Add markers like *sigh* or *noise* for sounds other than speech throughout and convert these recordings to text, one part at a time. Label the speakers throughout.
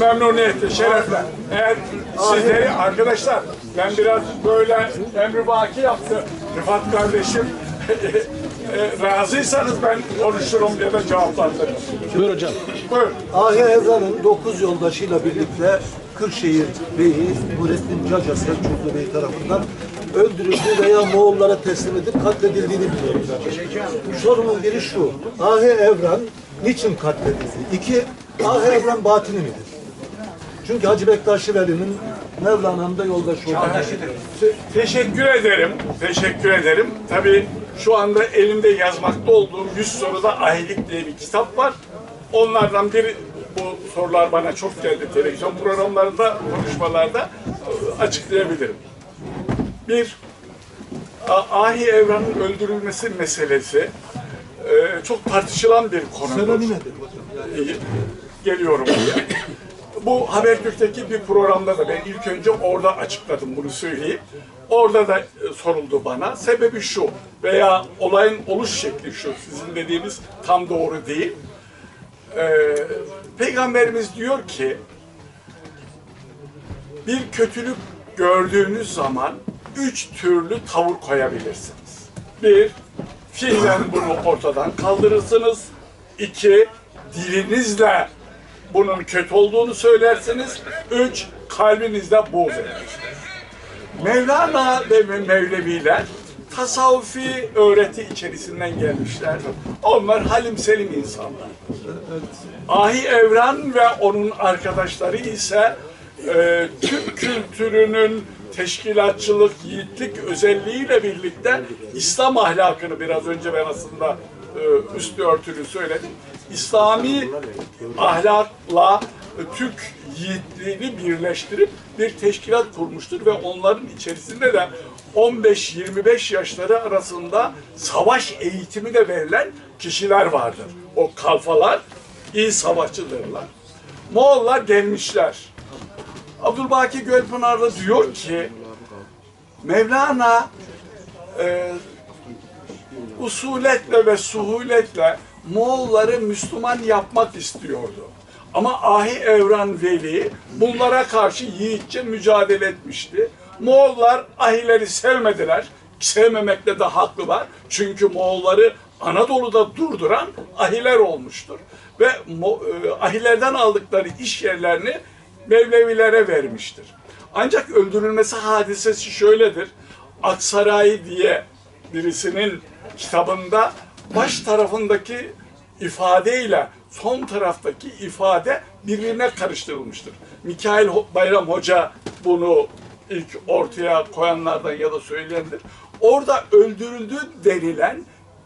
Speaker 1: Memnuniyetle, şerefle. Eğer sizleri arkadaşlar ben biraz böyle emri vaki yaptı. Rıfat kardeşim *laughs* e, razıysanız ben konuşurum ya da cevaplandırırım.
Speaker 2: Buyur hocam.
Speaker 1: Buyur.
Speaker 3: Ahi Evran'ın 9 yoldaşıyla birlikte Kırşehir Beyi Nurettin Caca Selçuklu Bey tarafından öldürüldüğü veya Moğollara teslim edip katledildiğini biliyoruz. Sorunun biri şu. Ahi Evran niçin katledildi? İki, Ahi Evran batini midir? Çünkü Hacı Bektaşi Veli'nin Mevlana'nın da yoldaşı.
Speaker 1: Te- teşekkür ederim. Teşekkür ederim. Tabii şu anda elimde yazmakta olduğum 100 soruda ahilik diye bir kitap var. Onlardan biri bu sorular bana çok geldi televizyon programlarında, konuşmalarda e, açıklayabilirim. Bir, Ahi Evran'ın öldürülmesi meselesi e, çok tartışılan bir konudur.
Speaker 3: Sebebi nedir
Speaker 1: İyi, geliyorum. Bu Habertürk'teki bir programda da ben ilk önce orada açıkladım bunu söyleyeyim. Orada da e, soruldu bana. Sebebi şu veya olayın oluş şekli şu. Sizin dediğiniz tam doğru değil. Ee, Peygamberimiz diyor ki bir kötülük gördüğünüz zaman üç türlü tavır koyabilirsiniz. Bir, fiilen bunu ortadan kaldırırsınız. İki, dilinizle bunun kötü olduğunu söylersiniz. Üç, kalbinizle buğz edersiniz. Mevlana ve Mevleviler tasavvufi öğreti içerisinden gelmişler. Onlar halim selim insanlar. Ahi Evran ve onun arkadaşları ise e, Türk kültürünün teşkilatçılık, yiğitlik özelliğiyle birlikte İslam ahlakını biraz önce ben aslında e, üstü örtülü söyledim. İslami ahlakla Türk yiğitliğini birleştirip bir teşkilat kurmuştur ve onların içerisinde de 15-25 yaşları arasında savaş eğitimi de verilen kişiler vardır. O kalfalar iyi savaşçıdırlar. Moğollar gelmişler. Abdülbaki Gölpınarlı diyor ki Mevlana e, usuletle ve suhuletle Moğolları Müslüman yapmak istiyordu. Ama Ahi Evran Veli bunlara karşı yiğitçe mücadele etmişti. Moğollar Ahileri sevmediler. Sevmemekte de haklılar. Çünkü Moğolları Anadolu'da durduran Ahiler olmuştur. Ve e, Ahilerden aldıkları iş yerlerini Mevlevilere vermiştir. Ancak öldürülmesi hadisesi şöyledir. Aksaray diye birisinin kitabında baş tarafındaki ifadeyle son taraftaki ifade birbirine karıştırılmıştır. Mikail Bayram Hoca bunu ilk ortaya koyanlardan ya da söyleyendir. Orada öldürüldü denilen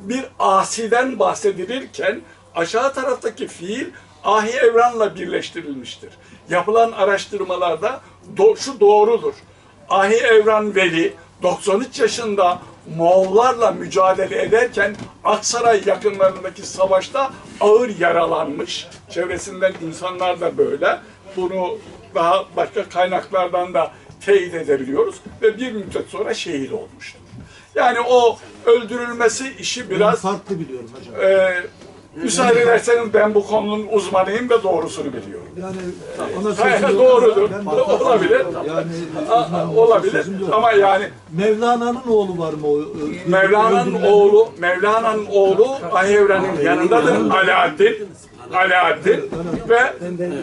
Speaker 1: bir asiden bahsedilirken aşağı taraftaki fiil ahi evranla birleştirilmiştir. Yapılan araştırmalarda do- şu doğrudur. Ahi Evran Veli 93 yaşında Moğollarla mücadele ederken Aksaray yakınlarındaki savaşta ağır yaralanmış. Çevresinden insanlar da böyle. Bunu daha başka kaynaklardan da teyit edebiliyoruz ve bir müddet sonra şehit olmuştur. Yani o öldürülmesi işi biraz
Speaker 3: farklı biliyorum hocam.
Speaker 1: e, müsaade ederseniz ben bu konunun uzmanıyım ve doğrusunu biliyorum.
Speaker 3: Yani ona
Speaker 1: Hayır,
Speaker 3: sözüm yok.
Speaker 1: doğrudur.
Speaker 3: Ben
Speaker 1: Olabilir.
Speaker 3: Yani uzman
Speaker 1: olabilir
Speaker 3: sözüm yok.
Speaker 1: ama yani
Speaker 3: Mevlana'nın oğlu var mı? o, e,
Speaker 1: Mevlana'nın
Speaker 3: öldürülen-
Speaker 1: oğlu Mevlana'nın oğlu Ayevran'ın yanındadır Alaaddin. Alaaddin ve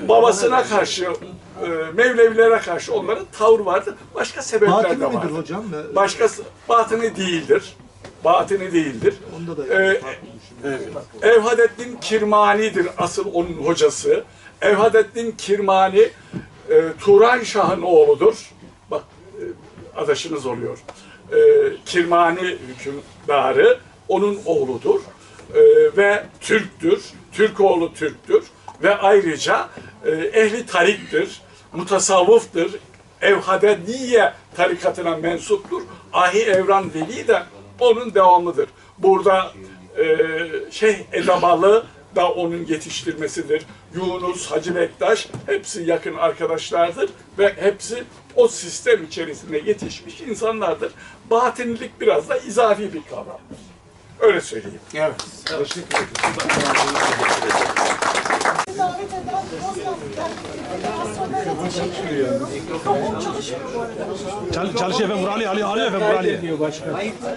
Speaker 1: babasına karşı e, Mevlevilere karşı onların tavır vardı. Başka sebepler
Speaker 3: Batini
Speaker 1: de
Speaker 3: midir
Speaker 1: vardı.
Speaker 3: hocam?
Speaker 1: Başkası batını değildir. Batını değildir.
Speaker 3: Onda da
Speaker 1: Ee, Evhadettin Kirmani'dir asıl onun hocası. Evhadettin Kirmani e, Turan Şah'ın oğludur. Bak e, adaşınız oluyor. E, Kirmani hükümdarı onun oğludur. E, ve Türktür. Türk oğlu Türktür. Ve ayrıca e, ehli tariktir. Mutasavvıftır. Evhadediye tarikatına mensuptur. Ahi Evran Veli de onun devamıdır. Burada e, Şeyh Edabalı da onun yetiştirmesidir. Yunus, Hacı Bektaş hepsi yakın arkadaşlardır ve hepsi o sistem içerisinde yetişmiş insanlardır. Batinlik biraz da izafi bir kavramdır. Öyle söyleyeyim.
Speaker 2: Evet.
Speaker 4: Davet eden teşekkür ediyorum. Çalışmıyor bu arada.
Speaker 5: Çal, çalışıyor efendim. Ali, Ali, Ali efendim. Ali.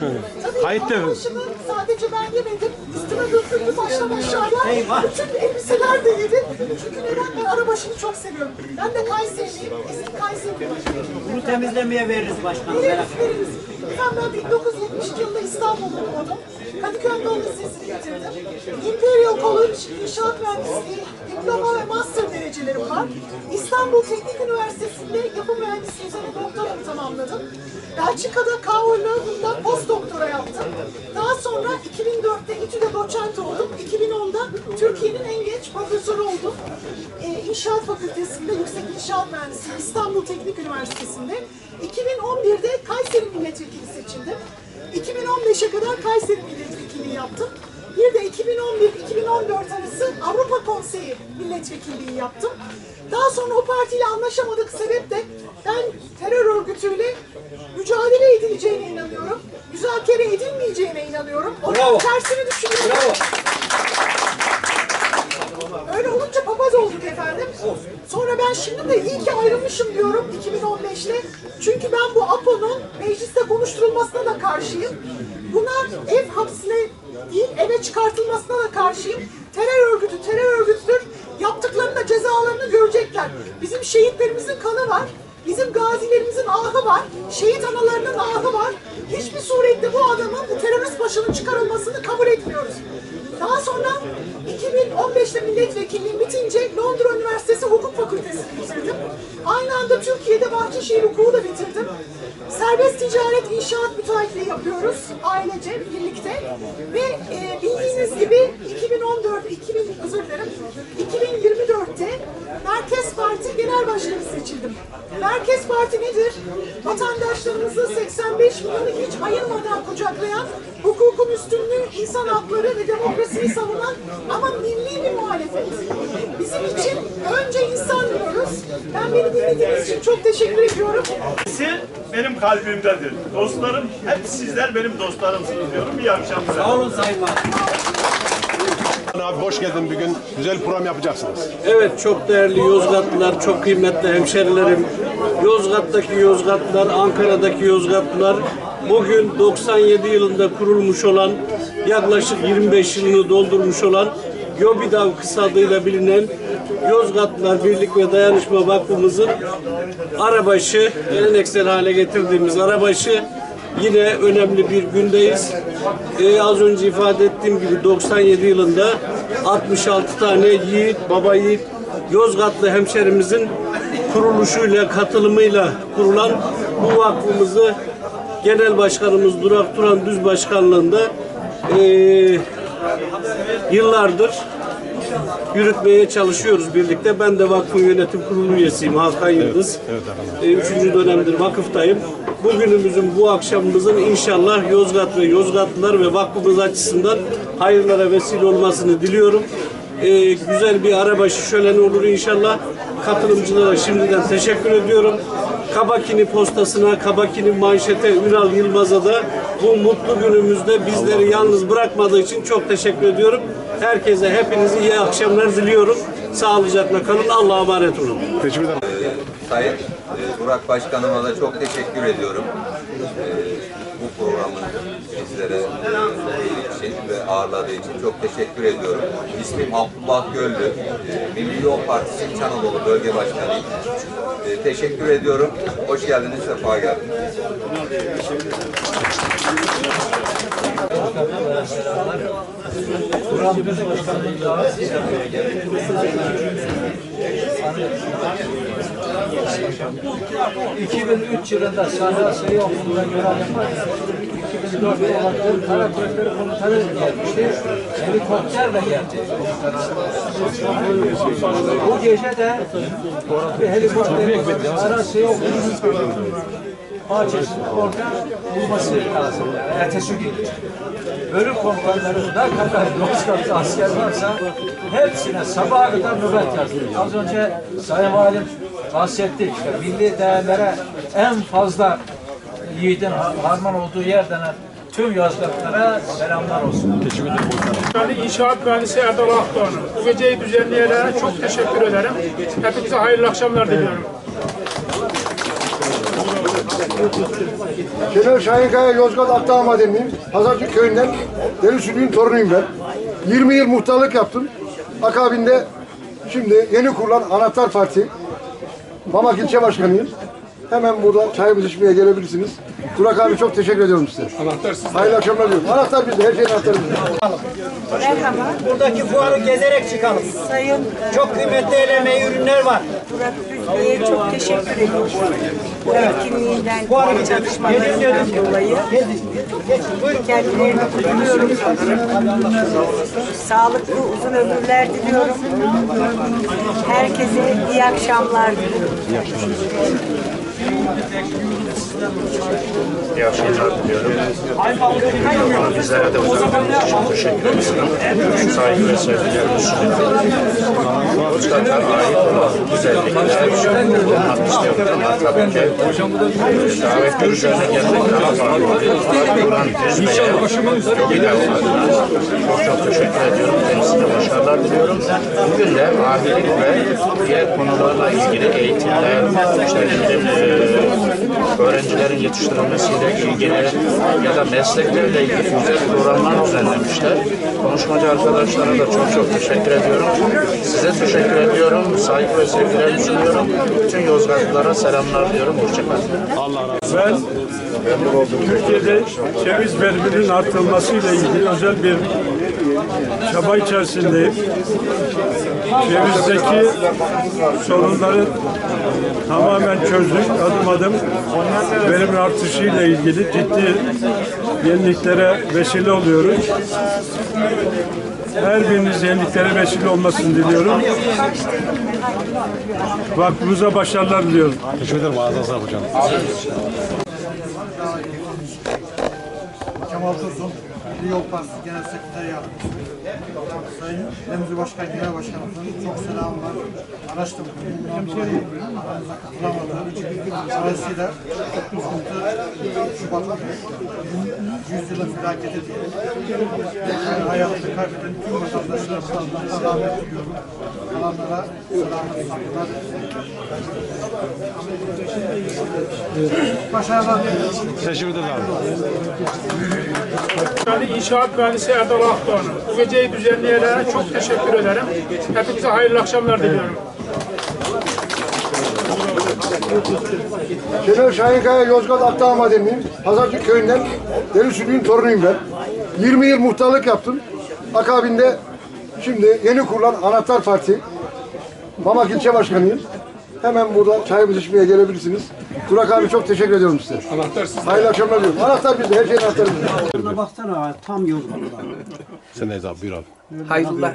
Speaker 4: Tabii
Speaker 5: Kayıtta efendim.
Speaker 4: arkadaşımı sadece ben yemedim. Üstüme döküldü baştan aşağıya. Bütün elbiseler de yedi. Çünkü neden? Ben arabaşını çok seviyorum. Ben de Kayseriliyim. Eski Kayseriliyim.
Speaker 2: Bunu temizlemeye veririz başkanım.
Speaker 4: Veririz, veririz. Ben 1972 yılında İstanbul'da doğdum. Kadıköy Lisesi'ni bitirdim. Imperial College İnşaat Mühendisliği diploma ve master derecelerim var. İstanbul Teknik Üniversitesi'nde yapı mühendisliği üzerine doktoramı tamamladım. Belçika'da. Leuven'da post doktora yaptım. Daha sonra 2004'te İTÜ'de doçent oldum. 2010'da Türkiye'nin en genç profesörü oldum. Ee, İnşaat Fakültesi'nde Yüksek İnşaat Mühendisliği İstanbul Teknik Üniversitesi'nde. 2011'de Kayseri Milletvekili seçildim. 2015'e kadar Kayseri Milletvekilliği yaptım. Bir de 2011-2014 arası Avrupa Konseyi Milletvekilliği yaptım. Daha sonra o partiyle anlaşamadık sebep de ben terör örgütüyle mücadele edileceğine inanıyorum. Müzakere edilmeyeceğine inanıyorum. Onun tersini düşünüyorum. Öyle olunca papaz olduk efendim. Sonra ben şimdi de iyi ki ayrılmışım diyorum 2015'te. Çünkü ben bu APO'nun mecliste konuşturulmasına da karşıyım. Buna ev hapsine değil eve çıkartılmasına da karşıyım. Terör örgütü terör örgütüdür. Yaptıklarının da cezalarını görecekler. Bizim şehitlerimizin kanı var. Bizim gazilerimizin ahı var. Şehit analarının ahı var. Hiçbir surette bu adamın bu terörist başının çıkarılmasını kabul etmiyoruz. Daha sonra 2015'te milletvekilliğim bitince Londra Üniversitesi Hukuk Fakültesi'ni bitirdim. Aynı anda Türkiye'de Bahçeşehir Hukuku da bitirdim. Serbest ticaret inşaat müteahhitliği yapıyoruz ailece birlikte. Ve e, bildiğiniz gibi 2014, 2000, özür dilerim, 2024'te Merkez Genel Başkanı seçildim. Merkez Parti nedir? Vatandaşlarımızı 85 milyonu hiç ayırmadan kucaklayan, hukukun üstünlüğü, insan hakları ve demokrasiyi savunan ama milli bir muhalefet. Bizim için önce insan diyoruz. Ben beni dinlediğiniz için çok teşekkür ediyorum.
Speaker 6: Hepsi benim kalbimdedir. Dostlarım, hep sizler benim dostlarımsınız diyorum. İyi akşamlar.
Speaker 2: Sağ olun Sayın.
Speaker 5: Abi hoş geldin bir gün. Güzel program yapacaksınız.
Speaker 7: Evet çok değerli Yozgatlılar, çok kıymetli hemşerilerim. Yozgat'taki Yozgatlılar, Ankara'daki Yozgatlılar bugün 97 yılında kurulmuş olan yaklaşık 25 yılını doldurmuş olan YOBİDAV kısa adıyla bilinen Yozgatlılar Birlik ve Dayanışma Vakfımızın arabaşı, geleneksel hale getirdiğimiz arabaşı Yine önemli bir gündeyiz. Ee, az önce ifade ettiğim gibi 97 yılında 66 tane yiğit, baba yiğit Yozgatlı hemşerimizin kuruluşuyla, katılımıyla kurulan bu vakfımızı Genel Başkanımız Durak Turan Düz Başkanlığında ee, yıllardır yürütmeye çalışıyoruz birlikte. Ben de vakfın yönetim kurulu üyesiyim Hakan Yıldız. Ee, Üçüncü dönemdir vakıftayım. Bugünümüzün, bu akşamımızın inşallah Yozgat ve Yozgatlılar ve vakfımız açısından hayırlara vesile olmasını diliyorum. Ee, güzel bir arabaşı şöleni olur inşallah. Katılımcılara şimdiden teşekkür ediyorum. Kabakini postasına, Kabakini manşete, Ünal Yılmaz'a da bu mutlu günümüzde bizleri yalnız bırakmadığı için çok teşekkür ediyorum. Herkese, hepinize iyi akşamlar diliyorum. Sağlıcakla kalın, Allah'a emanet olun.
Speaker 5: Teşekkür ederim.
Speaker 8: Sayın e, Burak Başkanıma da çok teşekkür ediyorum. E, Bu programı bizlere için ve ağırladığı için çok teşekkür ediyorum. İsmim Abdullah Göllü. E, Milli Yol Partisi İç Anadolu Bölge Başkanıyım. E, Teşekkür ediyorum. Hoş geldiniz, sefa geldiniz.
Speaker 9: Ee, 2003 yılında Sahra Sayı Okulu'nda görev yaparken 2004 yılında Kara Kuvvetleri Komutanı gelmişti. Helikopterle geldi. Bu gece de bir helikopterin Sahra Sayı Okulu'nun bahçesinde orada bulması lazım. Yani ertesi gün. Bölük komutanları ne kadar Yozgat'ta asker varsa hepsine sabaha kadar nöbet yazdı. Az önce Sayın Valim bahsetti işte milli değerlere en fazla yiğidin harman olduğu yer denen tüm Yozgatlara selamlar olsun.
Speaker 10: Yani İnşaat Mühendisi Erdal Akdoğan'ım. Bu geceyi düzenleyenlere çok teşekkür ederim. Hepinize hayırlı akşamlar diliyorum.
Speaker 11: Şener Şahinkaya Yozgat Akdağ Madeniyim. Pazarcık köyünden Deli Sülüğün torunuyum ben. 20 yıl muhtarlık yaptım. Akabinde şimdi yeni kurulan Anahtar Parti Mamak ilçe başkanıyım. Hemen burada çayımızı içmeye gelebilirsiniz. Burak abi çok teşekkür ediyorum size. Anahtar sizde. Hayırlı akşamlar diliyorum. Anahtar bizde, her şeyin anahtarı bizde.
Speaker 2: Merhaba. Buradaki fuarı gezerek çıkalım.
Speaker 12: Sayın
Speaker 2: Çok kıymetli el emeği ürünler var.
Speaker 12: Burak Bey'e çok teşekkür ediyorum. Bu etkinliğinden,
Speaker 2: Fuarı
Speaker 12: bu çalışmalarından dolayı kendilerini kutluyorum. Sağlıklı uzun ömürler diliyorum. Herkese iyi akşamlar diliyorum.
Speaker 6: İyi akşamlar diliyorum. Bizlere de uzatılmış için teşekkür ederim. Saygı ve sevgilerimi sunuyorum. Yozgat'a ait olan güzellikler ama tabii ki davetli üzerine gelmek daha farklı. Buran Tezme'ye çok çok teşekkür ediyorum. Kendisine başarılar diliyorum. Bugün de ahilik ve diğer konularla ilgili eğitimler, işte e, öğrencilerin yetiştirilmesiyle ilgili ya da mesleklerle ilgili güzel programlar düzenlemişler. Konuşmacı arkadaşlara da çok çok teşekkür ediyorum. Size teşekkür ediyorum. Saygı ve sevgilerimi sunuyorum. Bütün Yozgatlılara selamlar diyorum. Hoşçakalın.
Speaker 10: Ben Türkiye'de ceviz veriminin artırılmasıyla ilgili özel bir çaba içerisindeyim. Cevizdeki sorunları tamamen çözdük. Adım adım verimin artışıyla ilgili ciddi yeniliklere vesile oluyoruz. Her biriniz yeniliklere vesile olmasını diliyorum. Vakfımıza başarılar diliyorum.
Speaker 5: Teşekkür ederim. Ağzına sağlık hocam.
Speaker 11: Kemal Tosun, Milli Yol Partisi Genel Sekreter Yardımcısı. Sayın Remzi Başkan, Genel Başkanımızın çok selamı var. Araçtım. Aramıza katılamadı. Dolayısıyla 9. Şubat 100 yılın felaketi diye. Hayatını kaybeden tüm vatandaşlarımıza Allah'tan rahmet diliyorum.
Speaker 5: Teşekkür ederim.
Speaker 10: Yani İnşaat Mühendisi Erdal Akdoğan'ım. Bu geceyi düzenleyenlere çok teşekkür ederim. Hepinize hayırlı akşamlar diliyorum.
Speaker 11: Şener Şahinkaya Yozgat Akdağ Madeniyim. Pazarcık köyünden Deli Sülüğün torunuyum ben. 20 yıl muhtarlık yaptım. Akabinde şimdi yeni kurulan Anahtar Parti Mamak ilçe başkanıyım. Hemen burada çayımızı içmeye gelebilirsiniz. Burak abi çok teşekkür ediyorum size. Anahtar sizde. Hayırlı akşamlar diliyorum. Anahtar bizde, her şeyin anahtarı bizde.
Speaker 2: Burada baksana tam Yozgat'ta.
Speaker 5: Sen neyiz abi? Buyur abi.
Speaker 2: Hayrullah.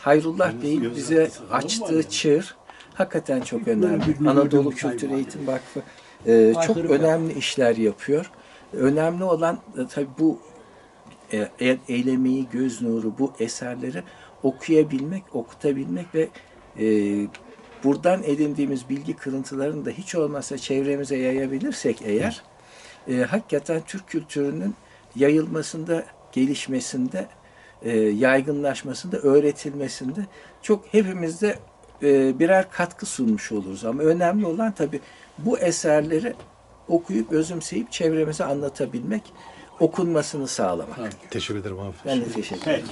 Speaker 13: Hayrullah Bey'in bize açtığı çığır hakikaten çok önemli. Anadolu Kültür Eğitim Vakfı e, çok önemli işler yapıyor. Önemli olan e, tabii bu e- eylemeyi, göz nuru, bu eserleri okuyabilmek, okutabilmek ve e, buradan edindiğimiz bilgi kırıntılarını da hiç olmazsa çevremize yayabilirsek eğer, e, hakikaten Türk kültürünün yayılmasında, gelişmesinde, e, yaygınlaşmasında, öğretilmesinde çok hepimizde e, birer katkı sunmuş oluruz. Ama önemli olan tabii bu eserleri okuyup özümseyip çevremize anlatabilmek, okunmasını sağlamak.
Speaker 5: Teşekkür ederim abi.
Speaker 13: Ben de teşekkür ederim.